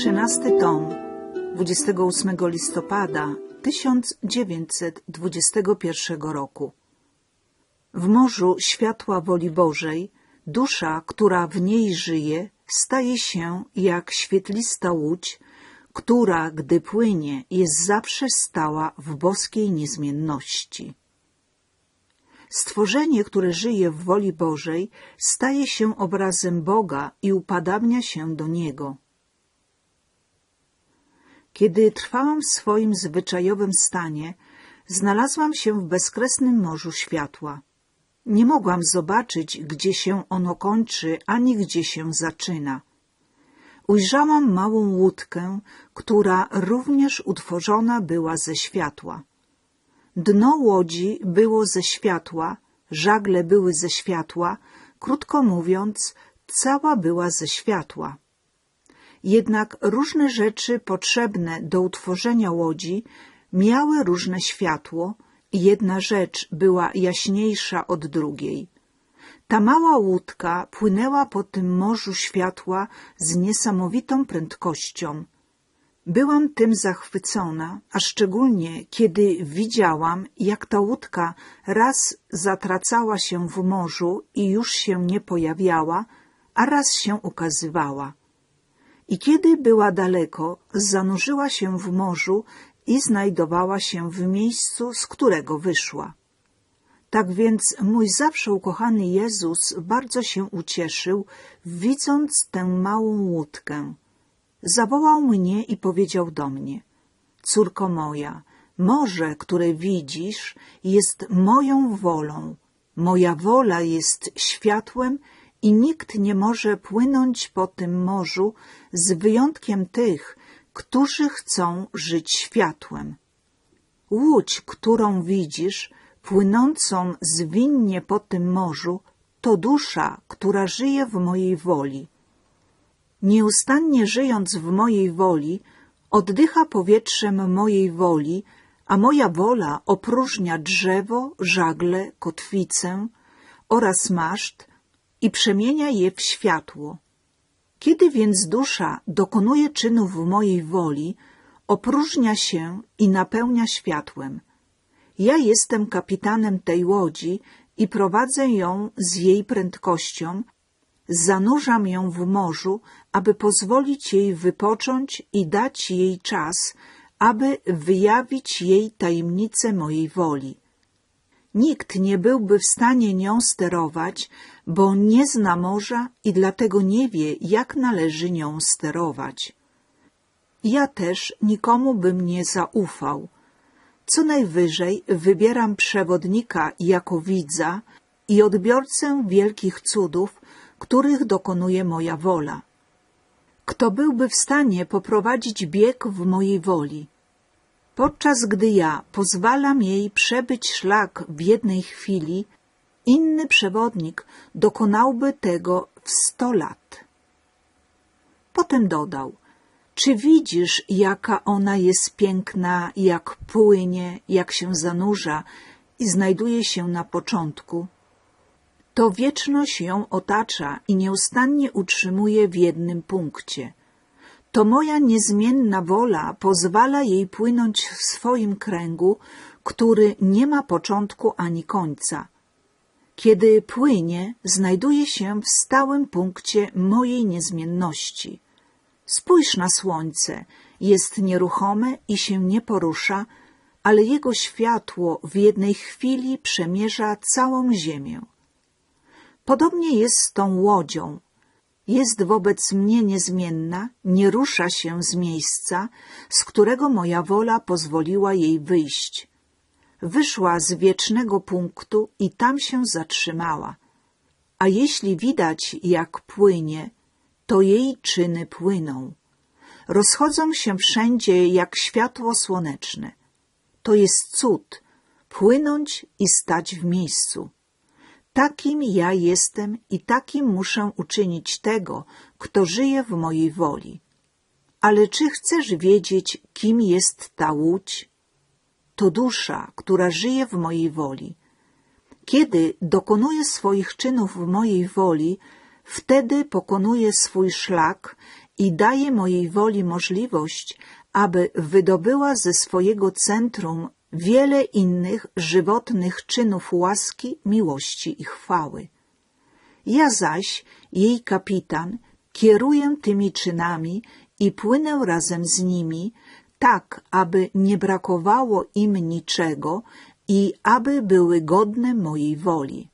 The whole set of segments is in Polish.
Trzynasty tom 28 listopada 1921 roku. W morzu światła woli Bożej dusza, która w niej żyje, staje się jak świetlista łódź, która, gdy płynie, jest zawsze stała w boskiej niezmienności. Stworzenie, które żyje w woli Bożej, staje się obrazem Boga i upadabnia się do Niego. Kiedy trwałam w swoim zwyczajowym stanie, znalazłam się w bezkresnym morzu światła. Nie mogłam zobaczyć, gdzie się ono kończy, ani gdzie się zaczyna. Ujrzałam małą łódkę, która również utworzona była ze światła. Dno łodzi było ze światła, żagle były ze światła, krótko mówiąc, cała była ze światła. Jednak różne rzeczy potrzebne do utworzenia łodzi miały różne światło i jedna rzecz była jaśniejsza od drugiej. Ta mała łódka płynęła po tym morzu światła z niesamowitą prędkością. Byłam tym zachwycona, a szczególnie kiedy widziałam, jak ta łódka raz zatracała się w morzu i już się nie pojawiała, a raz się ukazywała. I kiedy była daleko, zanurzyła się w morzu i znajdowała się w miejscu, z którego wyszła. Tak więc mój zawsze ukochany Jezus bardzo się ucieszył, widząc tę małą łódkę. Zawołał mnie i powiedział do mnie, córko moja, morze, które widzisz, jest moją wolą. Moja wola jest światłem i nikt nie może płynąć po tym morzu z wyjątkiem tych, którzy chcą żyć światłem. Łódź, którą widzisz, płynącą zwinnie po tym morzu, to dusza, która żyje w mojej woli. Nieustannie żyjąc w mojej woli, oddycha powietrzem mojej woli, a moja wola opróżnia drzewo, żagle, kotwicę oraz maszt i przemienia je w światło. Kiedy więc dusza dokonuje czynów w mojej woli, opróżnia się i napełnia światłem. Ja jestem kapitanem tej łodzi i prowadzę ją z jej prędkością, zanurzam ją w morzu, aby pozwolić jej wypocząć i dać jej czas, aby wyjawić jej tajemnicę mojej woli. Nikt nie byłby w stanie nią sterować, bo nie zna morza i dlatego nie wie, jak należy nią sterować. Ja też nikomu bym nie zaufał. Co najwyżej wybieram przewodnika jako widza i odbiorcę wielkich cudów, których dokonuje moja wola. Kto byłby w stanie poprowadzić bieg w mojej woli? Podczas gdy ja pozwalam jej przebyć szlak w jednej chwili, inny przewodnik dokonałby tego w sto lat. Potem dodał, czy widzisz, jaka ona jest piękna, jak płynie, jak się zanurza i znajduje się na początku? To wieczność ją otacza i nieustannie utrzymuje w jednym punkcie. To moja niezmienna wola pozwala jej płynąć w swoim kręgu, który nie ma początku ani końca. Kiedy płynie, znajduje się w stałym punkcie mojej niezmienności. Spójrz na słońce, jest nieruchome i się nie porusza, ale jego światło w jednej chwili przemierza całą ziemię. Podobnie jest z tą łodzią. Jest wobec mnie niezmienna, nie rusza się z miejsca, z którego moja wola pozwoliła jej wyjść. Wyszła z wiecznego punktu i tam się zatrzymała. A jeśli widać, jak płynie, to jej czyny płyną. Rozchodzą się wszędzie jak światło słoneczne. To jest cud, płynąć i stać w miejscu. Takim ja jestem i takim muszę uczynić tego, kto żyje w mojej woli. Ale czy chcesz wiedzieć, kim jest ta łódź? To dusza, która żyje w mojej woli. Kiedy dokonuje swoich czynów w mojej woli, wtedy pokonuje swój szlak i daje mojej woli możliwość, aby wydobyła ze swojego centrum wiele innych żywotnych czynów łaski, miłości i chwały. Ja zaś, jej kapitan, kieruję tymi czynami i płynę razem z nimi, tak aby nie brakowało im niczego i aby były godne mojej woli.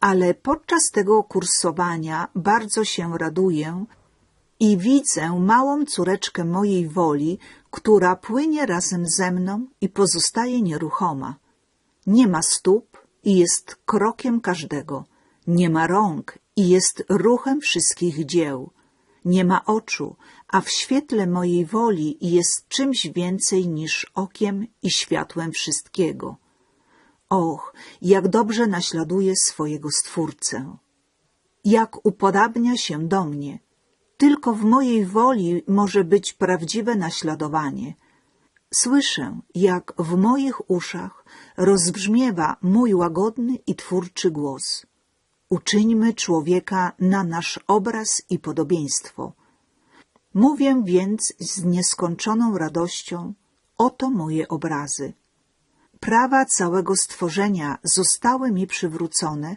Ale podczas tego kursowania bardzo się raduję i widzę małą córeczkę mojej woli, która płynie razem ze mną i pozostaje nieruchoma. Nie ma stóp i jest krokiem każdego. Nie ma rąk i jest ruchem wszystkich dzieł. Nie ma oczu, a w świetle mojej woli jest czymś więcej niż okiem i światłem wszystkiego. Och, jak dobrze naśladuje swojego Stwórcę. Jak upodabnia się do mnie. Tylko w mojej woli może być prawdziwe naśladowanie. Słyszę, jak w moich uszach rozbrzmiewa mój łagodny i twórczy głos. Uczyńmy człowieka na nasz obraz i podobieństwo. Mówię więc z nieskończoną radością, oto moje obrazy. Prawa całego stworzenia zostały mi przywrócone,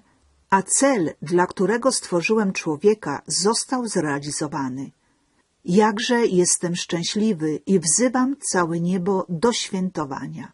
a cel, dla którego stworzyłem człowieka, został zrealizowany. Jakże jestem szczęśliwy i wzywam całe niebo do świętowania.